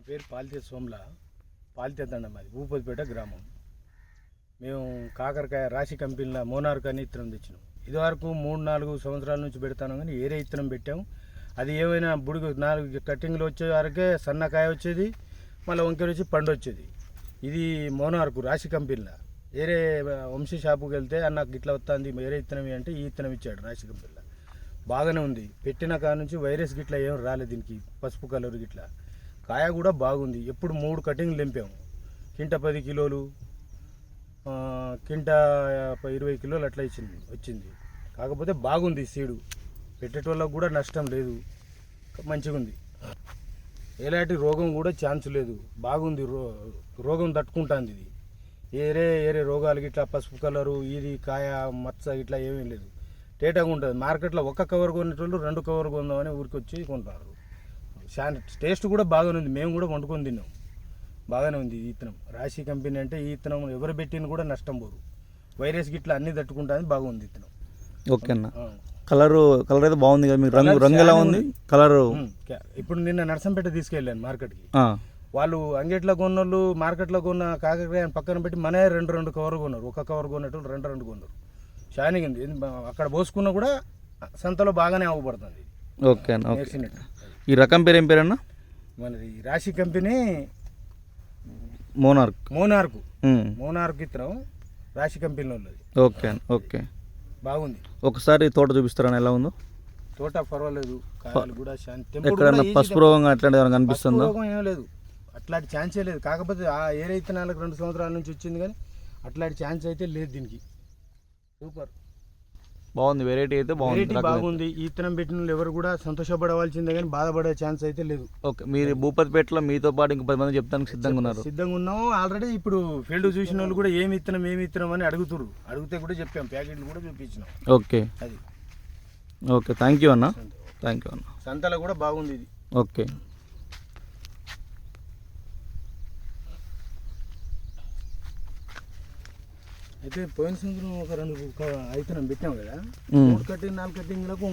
నా పేరు పాలితే సోమ్ల పాలితే దండం అది భూపతిపేట గ్రామం. మేము కాకరకాయ రాశి కంపెనీలో మోనార్క్ అని ఇత్తనం తెచ్చినాం. ఇదివరకు మూడు నాలుగు సంవత్సరాల నుంచి పెడతాను కానీ ఏరే ఇత్తనం పెట్టాము అది ఏమైనా బుడుగు నాలుగు కట్టింగ్లు వచ్చే వరకే సన్నకాయ వచ్చేది మళ్ళీ వంకెర వచ్చి పండు వచ్చేది. ఇది మోనార్కు రాశి కంపెనీల. వేరే వంశీ షాపుకి వెళ్తే నాకు ఇట్లా వస్తుంది వేరే ఇత్తనం అంటే ఈ ఇత్తనం ఇచ్చాడు రాశి కంపెనీలో. బాగానే ఉంది. పెట్టిన కాడ నుంచి వైరస్ గిట్లా ఏం రాలేదు దీనికి పసుపు కలర్ గిట్లా. కాయ కూడా బాగుంది. ఎప్పుడు మూడు కటింగ్లు నింపాము కింట పది కిలోలు కింట ఇరవై కిలోలు అట్లా ఇచ్చింది వచ్చింది. కాకపోతే బాగుంది సీడు. పెట్టేటోళ్ళకు కూడా నష్టం లేదు. మంచిగా ఉంది. ఎలాంటి రోగం కూడా ఛాన్స్ లేదు. బాగుంది రో రోగం తట్టుకుంటుంది ఇది. ఏరే ఏరే రోగాలు ఇట్లా పసుపు కలరు ఇది కాయ మచ్చ ఇట్లా ఏమీ లేదు. టేటాగా ఉంటుంది. మార్కెట్లో ఒక్క కవర్ కొనేటోళ్ళు రెండు కవర్ కొందామని ఊరికి వచ్చి కొంటారు. చాలా టేస్ట్ కూడా బాగానే ఉంది. మేము కూడా వండుకొని తిన్నాం. బాగానే ఉంది ఈ ఇత్తనం. రాశి కంపెనీ అంటే ఈ ఇత్తనం ఎవరు పెట్టిన కూడా నష్టం పోరు వైరస్ గిట్లా అన్ని తట్టుకుంటుంది బాగుంది ఇత్తనం. ఓకే అన్న. కలర్ కలర్ అయితే బాగుంది కదా మీకు? రంగు రంగు ఎలా ఉంది. కలర్? ఇప్పుడు నిన్న నర్సంపేట తీసుకెళ్ళాను మార్కెట్కి. వాళ్ళు అంగట్లో కొన్నోళ్ళు మార్కెట్లో కొన్న కాకరకాయని పక్కన పెట్టి మనే రెండు రెండు కవర్ కొన్నారు. ఒక కవర్ కొన్నట్టు రెండు రెండు కొన్నారు. షైనింగ్ ఉంది. అక్కడ పోసుకున్నా కూడా సంతలో బాగానే అవ్వబడుతుంది ఓకే అన్న ఓకే. ఈ రకం పేరు ఏం పేరు అన్న మనది రాశి కంపెనీ మోనార్క్. మోనార్కు. మోనార్క్ ఇత్తనం రాశి కంపెనీలో ఉన్నది. ఓకే అన్న ఓకే. బాగుంది. ఒకసారి తోట చూపిస్తారని ఎలా ఉందో? తోట పర్వాలేదు కాయలు కూడా ఎక్కడన్నా పసుపు రోగం అట్లాంటిది ఏమైనా కనిపిస్తుందా? ఏం లేదు. అట్లాంటి ఛాన్సే లేదు. కాకపోతే ఆ ఏరే ఇత్తనాలకు రెండు సంవత్సరాల నుంచి వచ్చింది కానీ అట్లాంటి ఛాన్స్ అయితే లేదు దీనికి. సూపర్. బాగుంది వెరైటీ అయితే బాగుంది. వెరైటీ. బాగుంది. ఈ ఇత్తనం పెట్టిన వాళ్ళు ఎవరు కూడా సంతోషపడవలసిందే కానీ బాధపడే ఛాన్స్ అయితే లేదు. ఓకే మీరు భూపతిపేటలో మీతో పాటు ఇంకో పది మంది చెప్తానికి సిద్ధంగా ఉన్నారు. సిద్ధంగా ఉన్నాము. ఆల్రెడీ ఇప్పుడు ఫీల్డ్ చూసిన వాళ్ళు కూడా ఏమి ఇత్తనం ఏమి ఇత్తనం అని అడుగుతురు అడిగితే కూడా చెప్పాం ప్యాకెట్లు కూడా చూపించినాం. ఓకే. అది. ఓకే థ్యాంక్ యూ అన్న. థ్యాంక్ యూ అన్న. సంతలో కూడా బాగుంది ఇది. ఓకే. అయితే పోయిన సంవత్సరం ఒక రెండు ఐతనం పెట్టాం కదా. మూడు కట్టింగ్ నాలుగు కట్టింగ్లకు